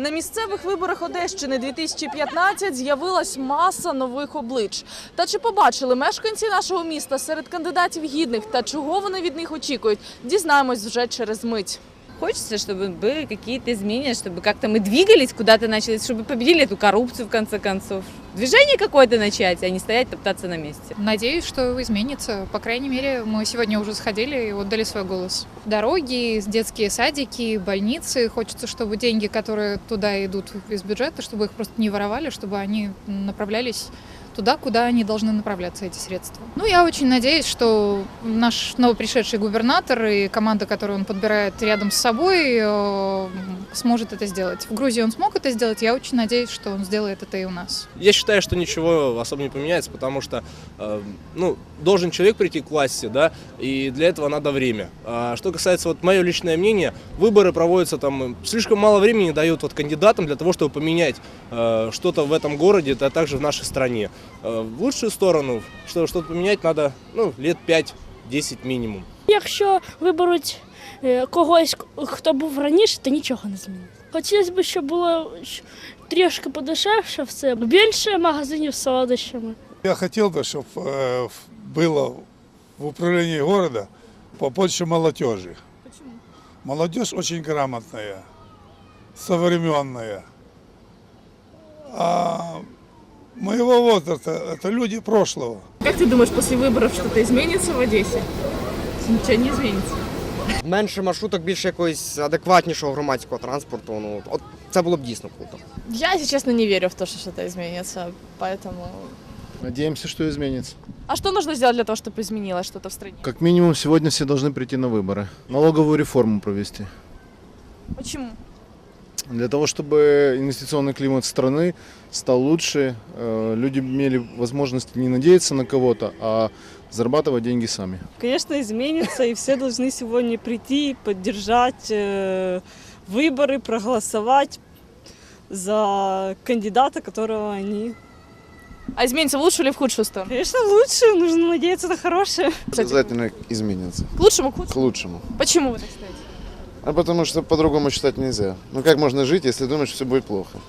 На місцевих виборах Одещини 2015 з'явилась маса нових облич. Та чи побачили мешканці нашого міста серед кандидатів гідних та чого вони від них очікують? Дізнаємось вже через мить. Хочется, чтобы были какие-то изменения, чтобы как-то мы двигались куда-то начали, чтобы победили эту коррупцию в конце концов. Движение какое-то начать, а не стоять топтаться на месте. Надеюсь, что изменится. По крайней мере, мы сегодня уже сходили и отдали свой голос. Дороги, детские садики, больницы. Хочется, чтобы деньги, которые туда идут из бюджета, чтобы их просто не воровали, чтобы они направлялись туда, куда они должны направляться, эти средства. Ну, я очень надеюсь, что наш новопришедший губернатор и команда, которую он подбирает рядом с собой, э, сможет это сделать. В Грузии он смог это сделать, я очень надеюсь, что он сделает это и у нас. Я считаю, что ничего особо не поменяется, потому что, э, ну, должен человек прийти к власти, да, и для этого надо время. А что касается вот мое личное мнение, выборы проводятся там, слишком мало времени дают вот кандидатам для того, чтобы поменять э, что-то в этом городе, а также в нашей стране. Э, в лучшую сторону, чтобы что-то поменять, надо, ну, лет 5-10 минимум. Якщо виберуть е, когось, хто був раніше, то нічого не зміниться. Хотілося б, щоб було щ- трішки подешевше все, більше магазинів з солодощами. Я хотел бы, чтобы было в управлении города побольше молодежи. Почему? Молодежь очень грамотная, современная. А моего возраста это люди прошлого. Как ты думаешь, после выборов что-то изменится в Одессе? Ничего не изменится. Менше маршруток, більше якогось адекватнішого громадського транспорту. Ну от це було б дійсно круто. Я, если честно, не верю в то, что что-то изменится, поэтому Надеемся, что изменится. А что нужно сделать для того, чтобы изменилось что-то в стране? Как минимум, сегодня все должны прийти на выборы. Налоговую реформу провести. Почему? Для того, чтобы инвестиционный климат страны стал лучше, э, люди имели возможность не надеяться на кого-то, а зарабатывать деньги сами. Конечно, изменится, и все должны сегодня прийти, поддержать э, выборы, проголосовать за кандидата, которого они... А изменится в лучшую или в худшую сторону? Конечно, лучше, нужно надеяться на хорошее. Обязательно изменится. К лучшему, к К худшему? лучшему. Почему вы так считаете? А потому что по-другому считать нельзя. Ну как можно жить, если думаешь, что все будет плохо?